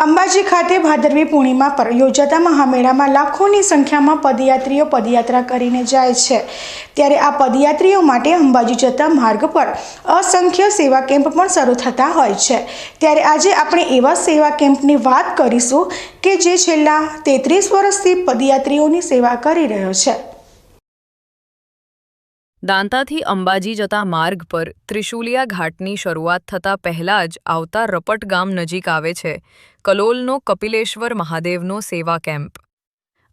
અંબાજી ખાતે ભાદરવી પૂર્ણિમા પર યોજાતા મહામેળામાં લાખોની સંખ્યામાં પદયાત્રીઓ પદયાત્રા કરીને જાય છે. ત્યારે આ પદયાત્રીઓ માટે અંબાજી જતા માર્ગ પર અસંખ્ય સેવા કેમ્પ પણ શરૂ થતા હોય છે. ત્યારે આજે આપણે એવા સેવા કેમ્પની વાત કરીશું કે જે છેલ્લા તેત્રીસ વર્ષથી પદયાત્રીઓની સેવા કરી રહ્યો છે. દાંતાથી અંબાજી જતા માર્ગ પર ત્રિશુલિયા ઘાટની શરૂઆત થતાં પહેલાં જ આવતા રપટ ગામ નજીક આવે છે, કલોલનો કપિલેશ્વર મહાદેવનો સેવા કેમ્પ.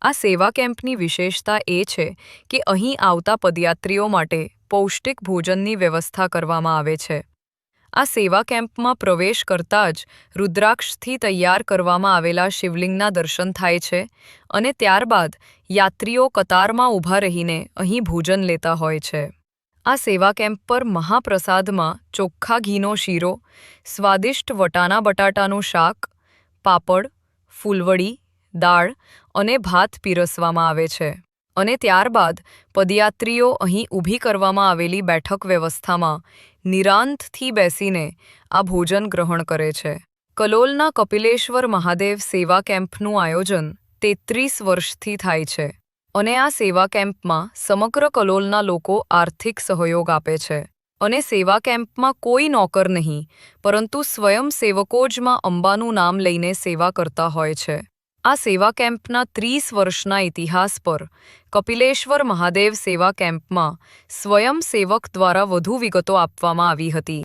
આ સેવા કેમ્પની વિશેષતા એ છે કે અહીં આવતા પદયાત્રીઓ માટે પૌષ્ટિક ભોજનની વ્યવસ્થા કરવામાં આવે છે. આ સેવા કેમ્પમાં પ્રવેશ કરતાં જ રુદ્રાક્ષથી તૈયાર કરવામાં આવેલા શિવલિંગના દર્શન થાય છે અને ત્યારબાદ યાત્રીઓ કતારમાં ઊભા રહીને અહીં ભોજન લેતા હોય છે. આ સેવા કેમ્પ પર મહાપ્રસાદમાં ચોખ્ખા ઘીનો શીરો, સ્વાદિષ્ટ વટાણા બટાટાનું શાક, પાપડ, ફૂલવડી, દાળ અને ભાત પીરસવામાં આવે છે. અને ત્યારબાદ પદયાત્રીઓ અહીં ઊભી કરવામાં આવેલી બેઠક વ્યવસ્થામાં નિરાંતથી બેસીને આ ભોજન ગ્રહણ કરે છે. કલોલના કપિલેશ્વર મહાદેવ સેવા કેમ્પનું આયોજન તેત્રીસ વર્ષથી થાય છે અને આ સેવા કેમ્પમાં સમગ્ર કલોલના લોકો આર્થિક સહયોગ આપે છે અને સેવા કેમ્પમાં કોઈ નોકર નહીં, પરંતુ સ્વયંસેવકો જ માં અંબાનું નામ લઈને સેવા કરતા હોય છે. આ સેવા કેમ્પના ત્રીસ વર્ષના ઇતિહાસ પર કપિલેશ્વર મહાદેવ સેવા કેમ્પમાં સ્વયંસેવક દ્વારા વધુ વિગતો આપવામાં આવી હતી.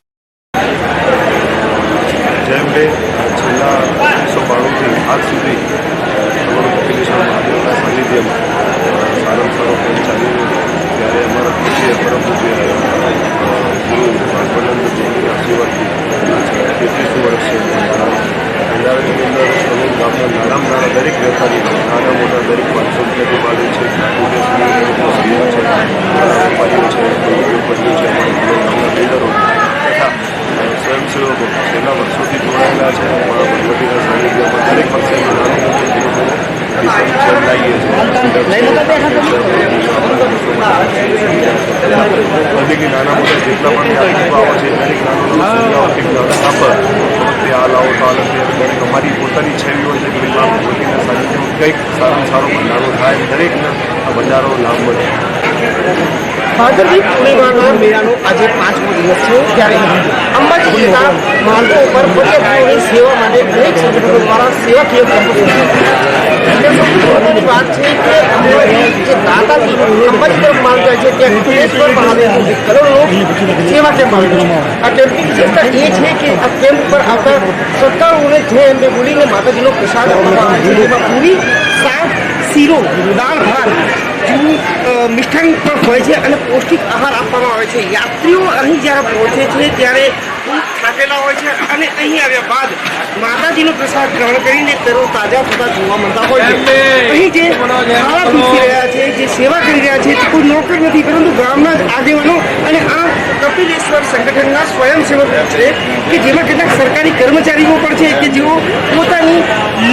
જેમ કે છેલ્લા ઓગણીસો બાણુંથી આજ સુધી અમારું કપિલેશ્વર મહાદેવના સાનિધ્યમાં સારો સારો કેમ્પ ચાલી ત્યારે અમારા પૂજ્ય પરમ પૂજ્ય ગુરુ આત્માનંદજીની આશીર્વાદથી તેત્રીસ વર્ષ છે અંદર કલોલ ગામના નાનામાં નાના દરેક વેપારીઓ નાના મોટા દરેક પાંચસો રૂપિયાથી પાડે છે. વેપારીઓ છે ઉદ્યોગપતિઓ છે ગામના બિલ્ડરો તથા સ્વયંસેવકો છેલ્લા વર્ષોથી જોડાયેલા છે. અમારા ભગવતીના સાનિધ્યમાં દરેક પક્ષે નાનું મોટું નદીની નાના મોટા જેટલા પણ યાત્રિકો આવે છે. દરેક નાનું નાનું કાપડ તે આ લાવો તો આ નથી એમ દરેક અમારી પોતાની છેવી હોય છે કે આ ભગવતીના કંઈક સારો સારો ભંડારો થાય. દરેકને આ ભંડારો લાભ મળે. ભાદરવી પૂર્ણિમાના આજે પાંચમો દિવસ છે. ત્યારે અંબાજી ઉપર પદયાત્રીઓની સેવા માટે દરેક સંગઠનો અંબાજી જે દાતાથી અંબાજી તરફ જાય છે ત્યાં કપિલેશ્વર મહાદેવનું જે કરોડનો સેવા કેમ્પ આવેલો છે. આ કેમ્પની વિશેષતા એ છે કે આ કેમ્પ પર આવતા શ્રદ્ધાળુઓને જે એમને બોલીને માતાજીનો પ્રસાદ આપવામાં આવે છે જેમાં પૂરી શાક શીરો દાળ ભાત અ, પણ હોય છે અને પૌષ્ટિક આહાર આપવામાં આવે છે. યાત્રીઓ અહીં જ્યારે પહોંચે છે ત્યારે થાકેલા હોય છે અને અહીં આવ્યા બાદ માતાજીનો પ્રસાદ ગ્રહણ કરીને તેઓ તાજા થતા જોવા મળતા હોય છે. અહીં જે ખાવા પીસી રહ્યા છે જે સેવા કરી રહ્યા છે, તે કોઈ નોકર નથી, પરંતુ ગામના આગેવાનો અને આ કપિલેશ્વર સંગઠનના સ્વયંસેવક છે, કે જેમાં કેટલાક સરકારી કર્મચારીઓ પણ છે, કે જેઓ પોતાની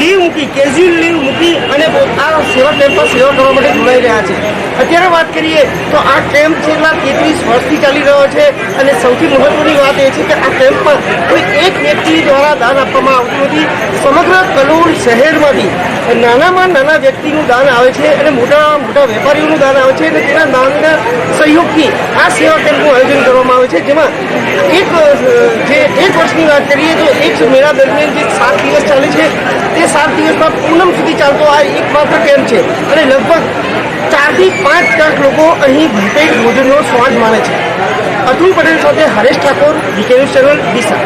લીવ મૂકી કેઝ્યુઅલ લીવ મૂકી અને આ સેવા કેમ્પમાં સેવા કરવા માટે જોડાઈ રહ્યા છે. અત્યારે વાત કરીએ તો આ કેમ્પ છેલ્લા તેત્રીસ વર્ષથી ચાલી રહ્યો છે અને સૌથી મહત્વની વાત એ છે કે આ કેમ્પમાં કોઈ એક વ્યક્તિ દ્વારા દાન આપવામાં આવતું નથી. સમગ્ર કલોલ શહેરમાંથી નાનામાં નાના વ્યક્તિનું દાન આવે છે અને મોટા મોટા વેપારીઓનું દાન આવે છે અને તેના દાનના સહયોગથી આ સેવા કેમ્પનું આયોજન કરવામાં આવે છે, જેમાં એક જે એક વર્ષની વાત કરીએ તો એક મેળા દરમિયાન જે સાત દિવસ ચાલે છે, તે સાત દિવસમાં પૂનમ સુધી ચાલતો આ એકમાત્ર કેમ્પ છે અને લગભગ ચારથી પાંચ લાખ લોકો અહીં ભૂપેટ ભોજનનો સ્વાદ માણે છે. અતુલ પટેલ સાથે હરેશ ઠાકોર વીકેન્ડ ચેનલ ડીસા.